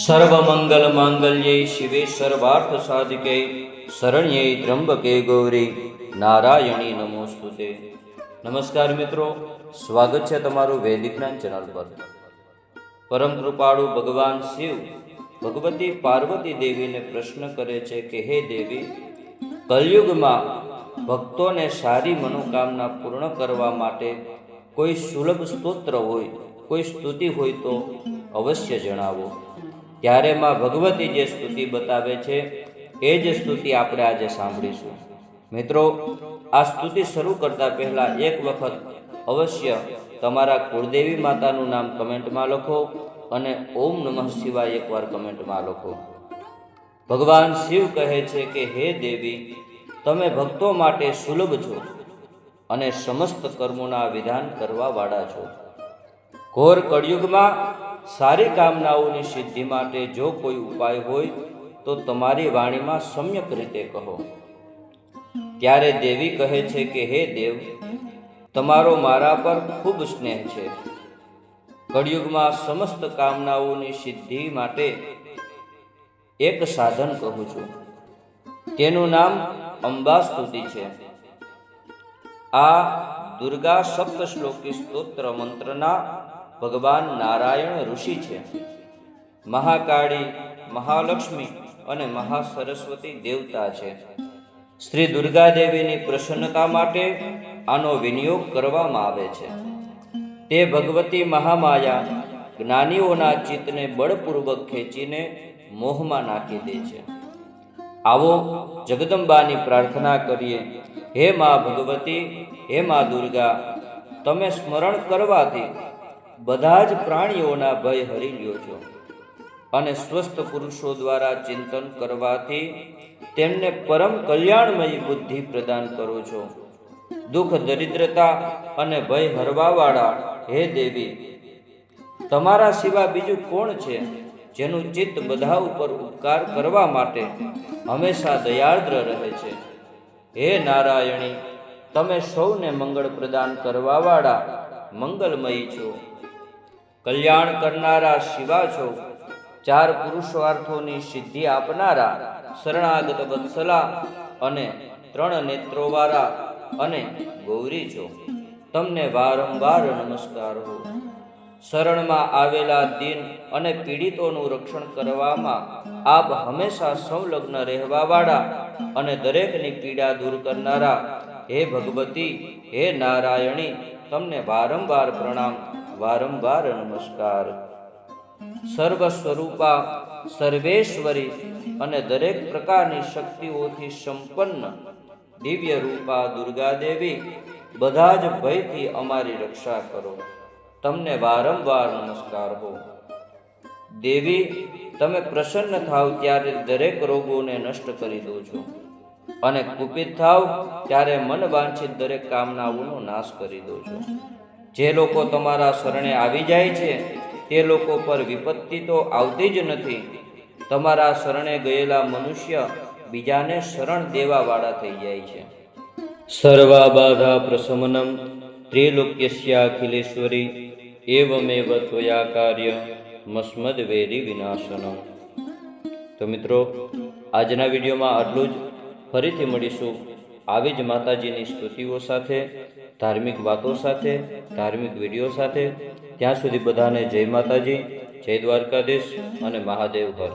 સર્વમંગલ માંગલ્યે શિવે સર્વાર્થ સાધકે શરણ્યે ત્રંબકે ગૌરી નારાયણી નમોસ્તુતે નમસ્કાર મિત્રો સ્વાગત છે તમારું વૈદિક જ્ઞાન ચેનલ પર। પરમ કૃપાળુ ભગવાન શિવ, ભગવતી પાર્વતી દેવીને પ્રશ્ન કરે છે કે, હે દેવી, કલયુગમાં ભક્તોને સારી મનોકામના પૂર્ણ કરવા માટે કોઈ સુલભ સ્તોત્ર હોય, કોઈ સ્તુતિ હોય તો અવશ્ય જણાવો. ત્યારે માં ભગવતી જે સ્તુતિ બતાવે છે, એ જ સ્તુતિ આપણે આજે સાંભળીશું. મિત્રો, આ સ્તુતિ શરૂ કરતા પહેલા એક વખત અવશ્ય તમારા કુળદેવી માતાનું નામ કમેન્ટમાં લખો અને ઓમ નમઃ શિવાય એકવાર કમેન્ટમાં લખો. ભગવાન શિવ કહે છે કે, હે દેવી, તમે ભક્તો માટે સુલભ છો અને સમસ્ત કર્મોના વિધાન કરવા વાળા છો. ઘોર કળિયુગમાં સારી કામનાઓની સિદ્ધિ માટે જો કોઈ ઉપાય હોય, તો તમારી વાણીમાં સમ્યક રીતે કહો. ત્યારે દેવી કહે છે કે, હે દેવ, તમારો મારા પર ખૂબ સ્નેહ છે. કળિયુગમાં સમસ્ત કામનાઓની સિદ્ધિ માટે એક સાધન કહું છું. તેનું નામ અંબા સ્તુતિ છે. આ દુર્ગા સપ્ત શ્લોકી સ્તોત્ર મંત્રના ભગવાન નારાયણ ઋષિ છે. મહાકાળી, મહાલક્ષ્મી અને મહાસરસ્વતી દેવતા છે. શ્રી દુર્ગા દેવીની પ્રસન્નતા માટે આનો વિનિયોગ કરવામાં આવે છે. તે ભગવતી મહામાયા જ્ઞાનીઓના ચિત્તને બળપૂર્વક ખેંચીને મોહમાં નાખી દે છે. આવો જગદંબાની પ્રાર્થના કરીએ. હે મા ભગવતી, હે મા દુર્ગા, તમે સ્મરણ કરવાથી બધા જ પ્રાણીઓના ભય હરી લ્યો છો. અને સ્વસ્થ પુરુષો દ્વારા ચિંતન કરવાથી તેમને પરમ કલ્યાણમય બુદ્ધિ પ્રદાન કરો છો. દુઃખ, દરિદ્રતા અને ભય હરવાવાળા, હે દેવી, તમારા સિવા બીજું કોણ છે, જેનું ચિત્ત બધા ઉપર ઉપકાર કરવા માટે હંમેશા દયાર્દ્ર રહે છે? હે નારાયણી, તમે સૌને મંગળ પ્રદાન કરવાવાળા મંગલમયી છો. કલ્યાણ કરનારા શિવા છો. ચાર પુરુષાર્થોની સિદ્ધિ આપનારા શરણાગત વત્સલા અને ત્રણ નેત્રોવાળા અને ગૌરી છો. તમને વારંવાર નમસ્કાર હો. શરણમાં આવેલા દિન અને પીડિતોનું રક્ષણ કરવામાં આપ હંમેશા સંલગ્ન રહેવાવાળા અને દરેકની પીડા દૂર કરનારા હે ભગવતી, હે નારાયણી તમને વારંવાર પ્રણામ, વારંવાર નમસ્કાર. સર્વ સ્વરૂપા સર્વેશ્વરી અને દરેક પ્રકારની શક્તિઓથી સંપન્ન દિવ્ય રૂપા દુર્ગા દેવી બધા જ ભયથી અમારી રક્ષા કરો. તમને વારંવાર નમસ્કાર હો. દેવી, તમે પ્રસન્ન થાવ ત્યારે દરેક રોગોને નષ્ટ કરી દો છો. અને કુપિત થાવ ત્યારે મન વાંછિત દરેક કામનાઓનો નાશ કરી દો છો. જે લોકો તમારા શરણે આવી જાય છે, તે લોકો પર વિપત્તિ તો આવતી જ નથી. તમારા શરણે ગયેલા મનુષ્ય બીજાને શરણ દેવાવાળા થઈ જાય છે. સર્વા બાધા પ્રશમનમ ત્રિલોક્યસ્યાખિલેશ્વરી એવમેવ ત્વયા કાર્ય મસ્મદ વેરી વિનાશનમ. તો મિત્રો, આજના વિડીયોમાં આટલું જ. ફરીથી મળીશું આવી જ માતાજીની સ્તુતિઓ સાથે, ધાર્મિક વાતો સાથે, ધાર્મિક વીડિયો સાથે. ત્યાં સુધી બધાને જય માતાજી, જય દ્વારકાધીશ અને મહાદેવ હર